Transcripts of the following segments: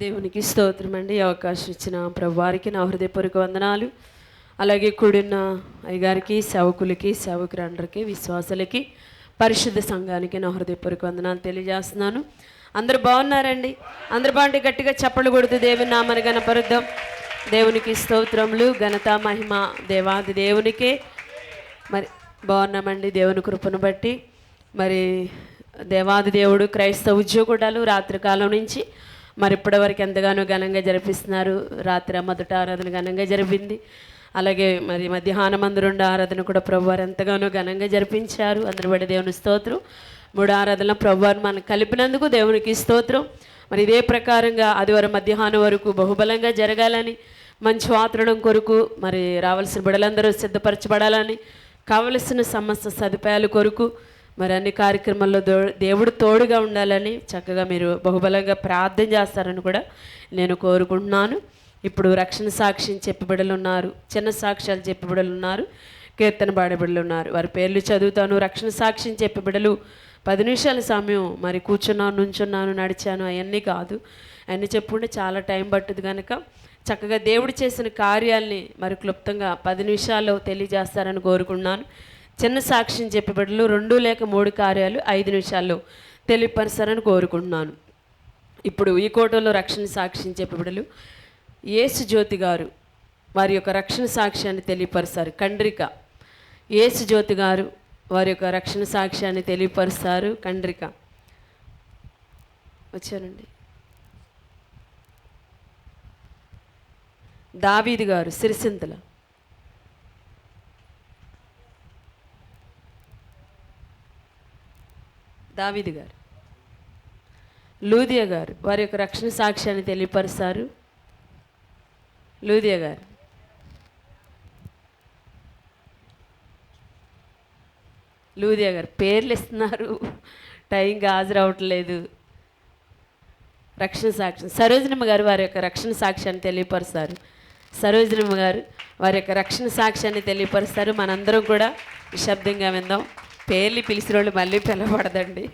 దేవునికి స్తోత్రం అండి. అవకాశం ఇచ్చిన ప్రభువారికి నా హృదయపూర్వక వందనాలు. అలాగే కూడిన అయ్యగారికి సేవకులకి సేవకురాండ్రకి విశ్వాసులకి పరిశుద్ధ సంఘానికి నా హృదయపూర్వక వందనాలు తెలియజేస్తున్నాను. అందరు బాగున్నారండి? అందరు బాగుంటే గట్టిగా చప్పలు కొడుతూ దేవుని నామని గణపరుద్దాం దేవునికి స్తోత్రములు ఘనత మహిమ దేవాది దేవునికే. మరి బాగున్నామండి దేవుని కృపను బట్టి. మరి దేవాది దేవుడు క్రైస్తవ ఉద్యోగుడాలు రాత్రికాలం నుంచి మరి ఇప్పటివరకు ఎంతగానో ఘనంగా జరిపిస్తున్నారు. రాత్రి మొదట ఆరాధన ఘనంగా జరిపింది. అలాగే మరి మధ్యాహ్నం అందరుండ ఆరాధన కూడా ప్రభువారు ఎంతగానో ఘనంగా జరిపించారు. అందరి దేవుని స్తోత్రం. మూడు ఆరాధన ప్రభువారు మనకు కలిపినందుకు దేవునికి స్తోత్రం. మరి ఇదే ప్రకారంగా ఆదివారం మధ్యాహ్నం వరకు బహుబలంగా జరగాలని మంచి వాతావరణం కొరకు మరి రావాల్సిన బిడలందరూ సిద్ధపరచబడాలని కావలసిన సమస్త సదుపాయాల కొరకు మరి అన్ని కార్యక్రమాల్లో దో దేవుడు తోడుగా ఉండాలని చక్కగా మీరు బహుబలంగా ప్రార్థన చేస్తారని కూడా నేను కోరుకుంటున్నాను. ఇప్పుడు రక్షణ సాక్షిని చెప్పబిడలు ఉన్నారు చిన్న సాక్ష్యాలు చెప్పబిడలు ఉన్నారు కీర్తన బాడబిడలు ఉన్నారు వారి పేర్లు చదువుతాను. రక్షణ సాక్షిని చెప్పబిడలు. పది నిమిషాల సమయం మరి కూర్చున్నాను నుంచున్నాను నడిచాను అవన్నీ కాదు. అవన్నీ చెప్పుకుంటే చాలా టైం పట్టుది కనుక చక్కగా దేవుడు చేసిన కార్యాల్ని మరి క్లుప్తంగా పది నిమిషాల్లో తెలియజేస్తారని కోరుకున్నాను చిన్న సాక్ష్యం చెప్పబడిలో రెండు లేక మూడు కార్యాలు ఐదు నిమిషాల్లో తెలియపరచారని కోరుకుంటున్నాను. ఇప్పుడు ఈ కోటలో రక్షణ సాక్ష్యం చెప్పబడలు. యేసు జ్యోతి గారు వారి యొక్క రక్షణ సాక్ష్యాన్ని తెలియపరుస్తారు కండ్రిక. యేసు జ్యోతి గారు వారి యొక్క రక్షణ సాక్ష్యాన్ని తెలియపరుస్తారు కండ్రిక. వచ్చారండి దావీది గారు సిరిసింతల. దావిది గారు. లూదియా గారు వారి యొక్క రక్షణ సాక్ష్యాన్ని తెలియపరుస్తారు. లూదియా గారు. లూదియా గారు పేర్లు ఇస్తున్నారు. టైంకి హాజరవట్లేదు రక్షణ సాక్ష్యం. సరోజనమ్మ గారు వారి యొక్క రక్షణ సాక్ష్యాన్ని తెలియపరుస్తారు. సరోజనమ్మ గారు వారి యొక్క రక్షణ సాక్ష్యాన్ని తెలియపరుస్తారు. మనందరం కూడా నిశ్శబ్దంగా విందాం. పేర్లు పిలిచిన వాళ్ళు మళ్ళీ పిలవడదండి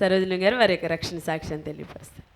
సరోజిని గారు వారి యొక్క రక్షణ సాక్ష్యం తెలియపరుస్తారు.